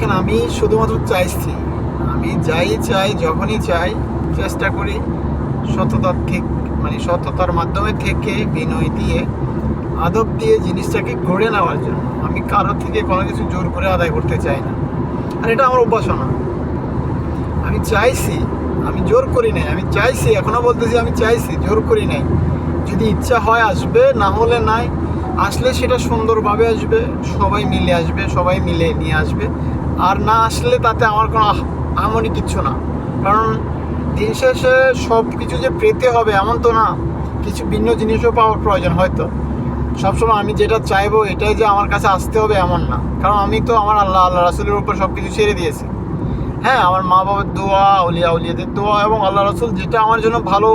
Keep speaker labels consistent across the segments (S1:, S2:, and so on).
S1: দেখেন, আমি শুধুমাত্র চাইছি। আমি যাই চাই, যখনই চাই, চেষ্টা করি সততার থেকে মানে সততার মাধ্যমে থেকে বিনয় দিয়ে, আদব দিয়ে জিনিসটাকে গড়ে নেওয়ার জন্য। আমি কারও থেকে কোনো কিছু জোর করে আদায় করতে চাই না। আর এটা আমার উপাসনা আমি চাইছি, আমি জোর করি নাই। আমি চাইছি, এখনও বলতেছি, আমি চাইছি, জোর করি নাই। যদি ইচ্ছা হয় আসবে, না হলে নাই। আসলে সেটা সুন্দরভাবে আসবে, সবাই মিলে আসবে, সবাই মিলে নিয়ে আসবে। আর না আসলে তাতে আমার কোনো আহামরি কিচ্ছু না। কারণ দিন শেষে সব কিছু যে পেতে হবে এমন তো না, কিছু ভিন্ন জিনিসও পাওয়ার প্রয়োজন হয়তো। সবসময় আমি যেটা চাইব এটাই যে আমার কাছে আসতে হবে এমন না। কারণ আমি তো আমার আল্লাহ আল্লাহ রাসুলের উপর সব কিছু ছেড়ে দিয়েছি। হ্যাঁ আমার মা বাবার দোয়া উলিয়া উলিয়াদের দোয়া এবং আল্লাহ রসুল যেটা আমার জন্য ভালো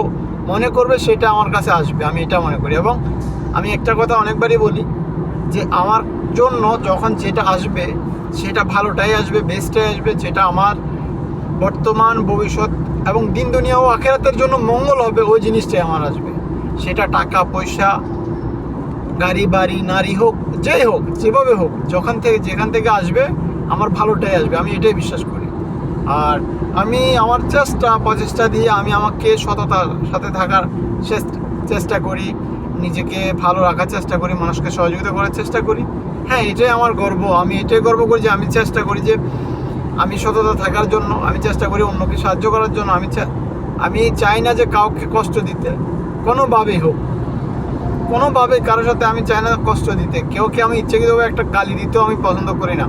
S1: মনে করবে সেটা আমার কাছে আসবে, আমি এটা মনে করি। এবং আমি একটা কথা অনেকবারই বলি যে আমার জন্য যখন যেটা আসবে, সেটা ভালোটাই আসবে বেস্টটাই আসবে, যেটা আমার বর্তমান, ভবিষ্যৎ এবং দিন দুনিয়া ও আখেরাতের জন্য মঙ্গল হবে, ওই জিনিসটাই আমার আসবে। সেটা টাকা, পয়সা, গাড়ি, বাড়ি, নারী হোক, যেই হোক, যেভাবে হোক, যখন থেকে, যেখান থেকে আসবে, আমার ভালোটাই আসবে, আমি এটাই বিশ্বাস করি। আর আমি আমার চেষ্টা, প্রচেষ্টা দিয়ে আমি আমাকে সততার সাথে থাকার চেষ্টা করি। নিজেকে ভালো রাখার চেষ্টা করি, মানুষকে সহযোগিতা করার চেষ্টা করি। হ্যাঁ এটাই আমার গর্ব। আমি এটাই গর্ব করি যে আমি চেষ্টা করি যে আমি সততা থাকার জন্য, আমি চেষ্টা করি অন্যকে সাহায্য করার জন্য। আমি আমি চাই না যে কাউকে কষ্ট দিতে। কোনোভাবেই হোক। কোনোভাবে কারোর সাথে আমি চাই না কষ্ট দিতে। কেউকে আমি ইচ্ছাকৃতভাবে একটা গালি দিতেও আমি পছন্দ করি না?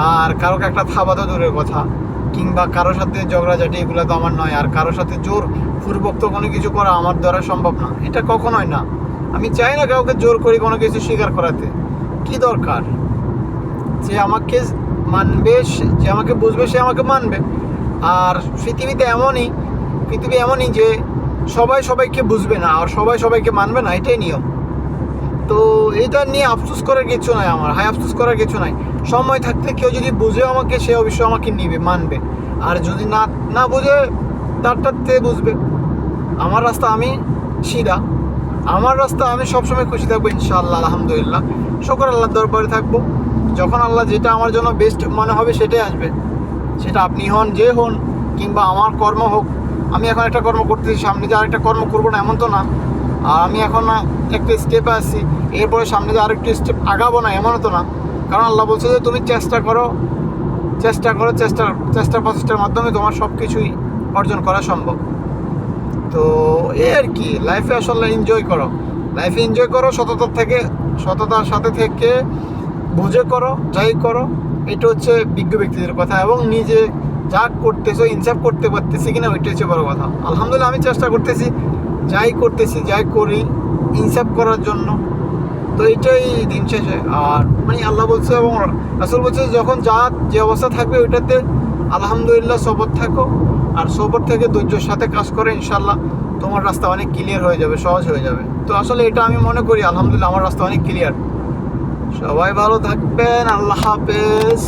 S1: আর কারোকে একটা থাবা তো দূরের কথা। কিংবা কারোর সাথে ঝগড়াঝাটি, এগুলো তো আমার নয়। আর কারোর সাথে জোর পূর্বক তো কোনো কিছু করা আমার দ্বারা সম্ভব না। এটা কখনোই না। আমি চাই না কাউকে জোর করি কোনো কিছু স্বীকার করাতে। কি দরকার? যে আমাকে মানবে যে আমাকে বুঝবে, সে আমাকে মানবে। আর পৃথিবীতে এমনই, পৃথিবী এমনই যে সবাই সবাইকে বুঝবে না আর সবাই সবাইকে মানবে না, এটাই নিয়ম। তো এটা নিয়ে আফসোস করার কিছু নাই আমার হাই আফসোস করার কিছু নাই। সময় থাকতে কেউ যদি বুঝে আমাকে, সে অবশ্যই আমাকে নিবে, মানবে। আর যদি না না বুঝে, তারটাতে বুঝবে। আমার রাস্তা আমি সিধা। আমার রাস্তা, আমি সবসময় খুশি থাকব, ইনশাআল্লাহ, আলহামদুলিল্লাহ। শকর আল্লাহ দরবারে থাকব। যখন আল্লাহ যেটা আমার জন্য বেস্ট মনে হবে, সেটাই আসবে। সেটা আপনি হন, যে হন, কিংবা আমার কর্ম হোক। আমি এখন একটা কর্ম করতেছি, সামনে যে আরেকটা কর্ম করব না, এমন তো না। আর আমি এখন না, একটা স্টেপে আসছি এরপরে সামনে যে আরেকটা স্টেপ আগাবো না, এমনও তো না। কারণ আল্লাহ বলছে যে, তুমি চেষ্টা করো চেষ্টা করো চেষ্টা চেষ্টা প্রচেষ্টার মাধ্যমে তোমার সব কিছুই অর্জন করা সম্ভব। তো এই আর কি লাইফে আসলে এনজয় করো। লাইফে এনজয় করো সততার থেকে, সততার সাথে থেকে বুঝে করো, যাই করো। এটা হচ্ছে বিজ্ঞ ব্যক্তিদের কথা এবং নিজে যা করতেছো ইনসাফ করতে পারতেছি কিনা ওইটা হচ্ছে বড় কথা। আলহামদুলিল্লাহ, আমি চেষ্টা করতেছি, যাই করতেছি, যাই করি ইনসাফ করার জন্য। তো এটাই দিন শেষে। আর মানে আল্লাহ বলছে এবং আসল বলছে, যখন যা যে অবস্থা থাকবে ওইটাতে আলহামদুলিল্লাহ সবর থাকো। আর সবর থেকে ধৈর্যের সাথে কাজ করে ইনশাল্লাহ তোমার রাস্তা অনেক ক্লিয়ার হয়ে যাবে, সহজ হয়ে যাবে। তো আসলে এটা আমি মনে করি, আলহামদুলিল্লাহ আমার রাস্তা অনেক ক্লিয়ার সবাই ভালো থাকবেন, আল্লাহ হাফেজ।